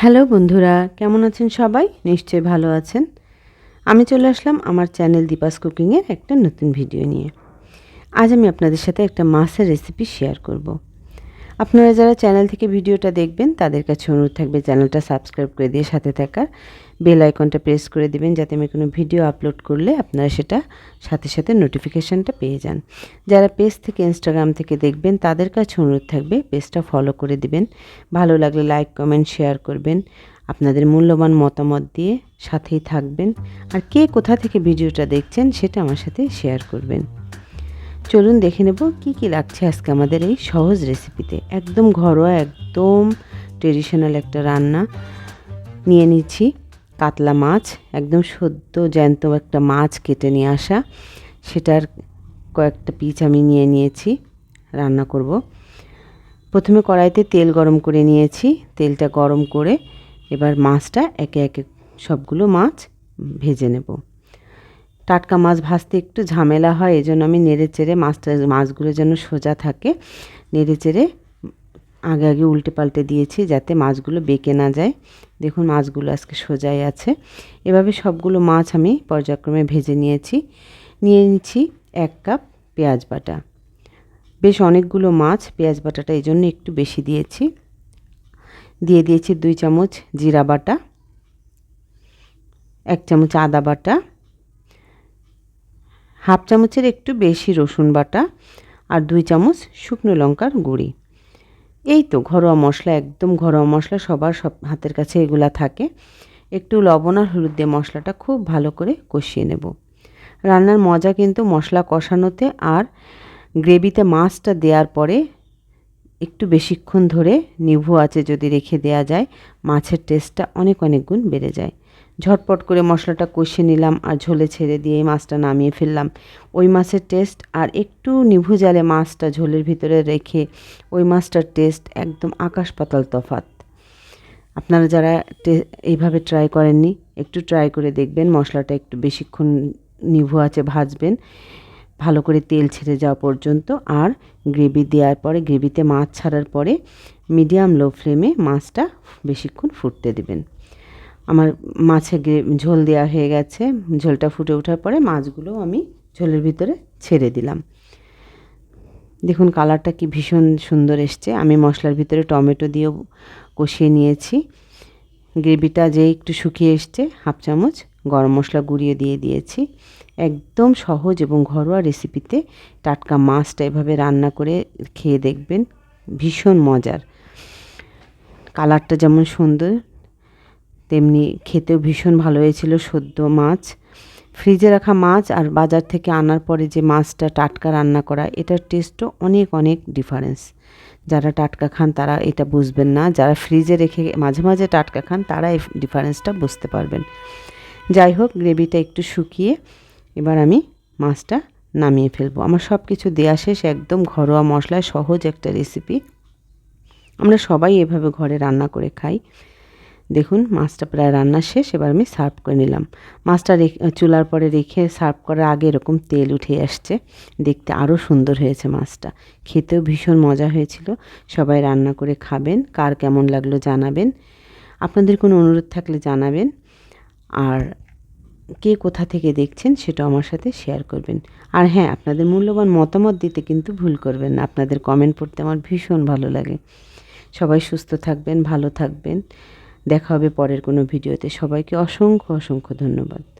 Hello বন্ধুরা, কেমন আছেন সবাই? নিশ্চয়ই ভালো আছেন। আমি চলে আসলাম আমার চ্যানেল দীপাস কুকিংয়ের একটা নতুন ভিডিও নিয়ে। আজ আমি আপনাদের সাথে একটা মাছের রেসিপি শেয়ার করব। আপনারা যারা চ্যানেল থেকে ভিডিওটা দেখবেন, তাদের কাছে অনুরোধ থাকবে চ্যানেলটা সাবস্ক্রাইব করে দিয়ে সাথে থাকা বেল আইকনটা প্রেস করে দিবেন, যাতে আমি কোনো ভিডিও আপলোড করলে আপনারা সেটা সাথে সাথে নোটিফিকেশানটা পেয়ে যান। যারা পেজ থেকে ইনস্টাগ্রাম থেকে দেখবেন, তাদের কাছে অনুরোধ থাকবে পেজটা ফলো করে দিবেন। ভালো লাগলে লাইক, কমেন্ট, শেয়ার করবেন। আপনাদের মূল্যবান মতামত দিয়ে সাথেই থাকবেন। আর কে কোথা থেকে ভিডিওটা দেখছেন, সেটা আমার সাথে শেয়ার করবেন। চলুন দেখে নেব কি কি লাগছে আজকে আমাদের এই সহজ রেসিপিতে একদম ঘরোয়া, একদম ট্রেডিশনাল একটা রান্না নিয়ে নিচ্ছি। কাতলা মাছ, একদম সদ্য, জ্যান্ত একটা মাছ কেটে নিয়ে আসা। সেটার কয়েকটা পিচ আমি নিয়ে নিয়েছি, রান্না করব। প্রথমে কড়াইতে তেল গরম করে নিয়েছি। তেলটা গরম করে এবার মাছটা একে একে সবগুলো মাছ ভেজে নেব। টাটকা মাছ ভাজতে একটু ঝামেলা হয় এই জন্য আমি নেড়ে চেড়ে মাছটা, মাছগুলো যেন সোজা থাকে, নেড়ে চেড়ে আগে আগে উল্টে পাল্টে দিয়েছি যাতে মাছগুলো বেঁকে না যায়। দেখুন মাছগুলো আজকে সোজাই আছে। এভাবে সবগুলো মাছ আমি পর্যায়ক্রমে ভেজে নিয়েছি। নিয়ে নিচ্ছি এক কাপ পেঁয়াজ বাটা। বেশ অনেকগুলো মাছ, পেঁয়াজ বাটাটা এই জন্য একটু বেশি দিয়েছি। দিয়ে দিয়েছি দুই চামচ জিরা বাটা, এক চামচ আদা বাটা হাফ চামচের একটু বেশি রসুন বাটা আর দুই চামচ শুকনো লঙ্কার গুঁড়ি। এই তো ঘরোয়া মশলা, একদম ঘরোয়া মশলা সবার সব হাতের কাছে এগুলা থাকে। একটু লবণ আর হলুদ দিয়ে মশলাটা খুব ভালো করে কষিয়ে নেব। রান্নার মজা কিন্তু মশলা কষানোতে আর গ্রেভিতে মাছটা দেওয়ার পরে একটু বেশিক্ষণ ধরে নিভু আছে যদি রেখে দেয়া যায়, মাছের টেস্টটা অনেক অনেক গুণ বেড়ে যায়। ঝটপট করে মশলাটা কষিয়ে নিলাম আর ঝোলে ছেড়ে দিয়ে মাছটা নামিয়ে ফেললাম। ওই মাছের টেস্ট আর একটু নিভু জালে মাছটা ঝোলের ভিতরে রেখে ওই মাছটার টেস্ট একদম আকাশ পাতাল তফাত আপনারা যারা এইভাবে ট্রাই করেননি, একটু ট্রাই করে দেখবেন মশলাটা একটু বেশিক্ষণ নিভু আছে, ভাজবেন। ভালো করে তেল ছেড়ে যাওয়া পর্যন্ত আর গ্রেভি দেওয়ার পরে, গ্রেভিতে মাছ ছাড়ার পরে মিডিয়াম লো ফ্লেমে মাছটা বেশিক্ষণ ফুটতে দেবেন। আমার মাছে ঝোল দেওয়া হয়ে গেছে। ঝোলটা ফুটে ওঠার পরে মাছগুলো আমি ঝোলের ভিতরে ছেড়ে দিলাম। দেখুন কালারটা কি ভীষণ সুন্দর এসছে। আমি মশলার ভিতরে টমেটো দিয়েও কষিয়ে নিয়েছি। গ্রেভিটা যে একটু শুকিয়ে এসছে, হাফ চামচ গরম মশলা গুঁড়িয়ে দিয়ে দিয়েছি। একদম সহজ এবং ঘরোয়া রেসিপিতে টাটকা মাছটা এভাবে রান্না করে খেয়ে দেখবেন, ভীষণ মজার। কালারটা যেমন সুন্দর, তেমনি খেতেও ভীষণ ভালো হয়েছিল সদ্য মাছ। ফ্রিজে রাখা মাছ আর বাজার থেকে আনার পরে যে মাছটা টাটকা রান্না করা, এটার টেস্টও অনেক অনেক ডিফারেন্স যারা টাটকা খান তারা এটা বুঝবেন না, যারা ফ্রিজে রেখে মাঝে মাঝে টাটকা খান তারা এই ডিফারেন্সটা বুঝতে পারবেন। যাই হোক, গ্রেভিটা একটু শুকিয়ে এবার আমি মাছটা নামিয়ে ফেলব। আমার সব কিছু দেওয়া শেষ, একদম ঘরোয়া মশলায় সহজ একটা রেসিপি আমরা সবাই এভাবে ঘরে রান্না করে খাই। দেখুন, মাছটা প্রায় রান্না শেষ, এবার আমি সার্ভ করে নিলাম। মাছটা চুলার পরে রেখে সার্ভ করার আগে এরকম তেল উঠে আসছে। দেখতে আরও সুন্দর হয়েছে মাছটা। খেতেও ভীষণ মজা হয়েছিল। সবাই রান্না করে খাবেন। কার কেমন লাগল জানাবেন। আপনাদের কোনো অনুরোধ থাকলে জানাবেন। আর কে কোথা থেকে দেখছেন সেটা আমার সাথে শেয়ার করবেন। আর হ্যাঁ আপনাদের মূল্যবান মতামত দিতে কিন্তু ভুল করবেন না। আপনাদের কমেন্ট পড়তে আমার ভীষণ ভালো লাগে। সবাই সুস্থ থাকবেন, ভালো থাকবেন। দেখা হবে পরের কোনো ভিডিওতে সবাইকে অসংখ্য অসংখ্য ধন্যবাদ।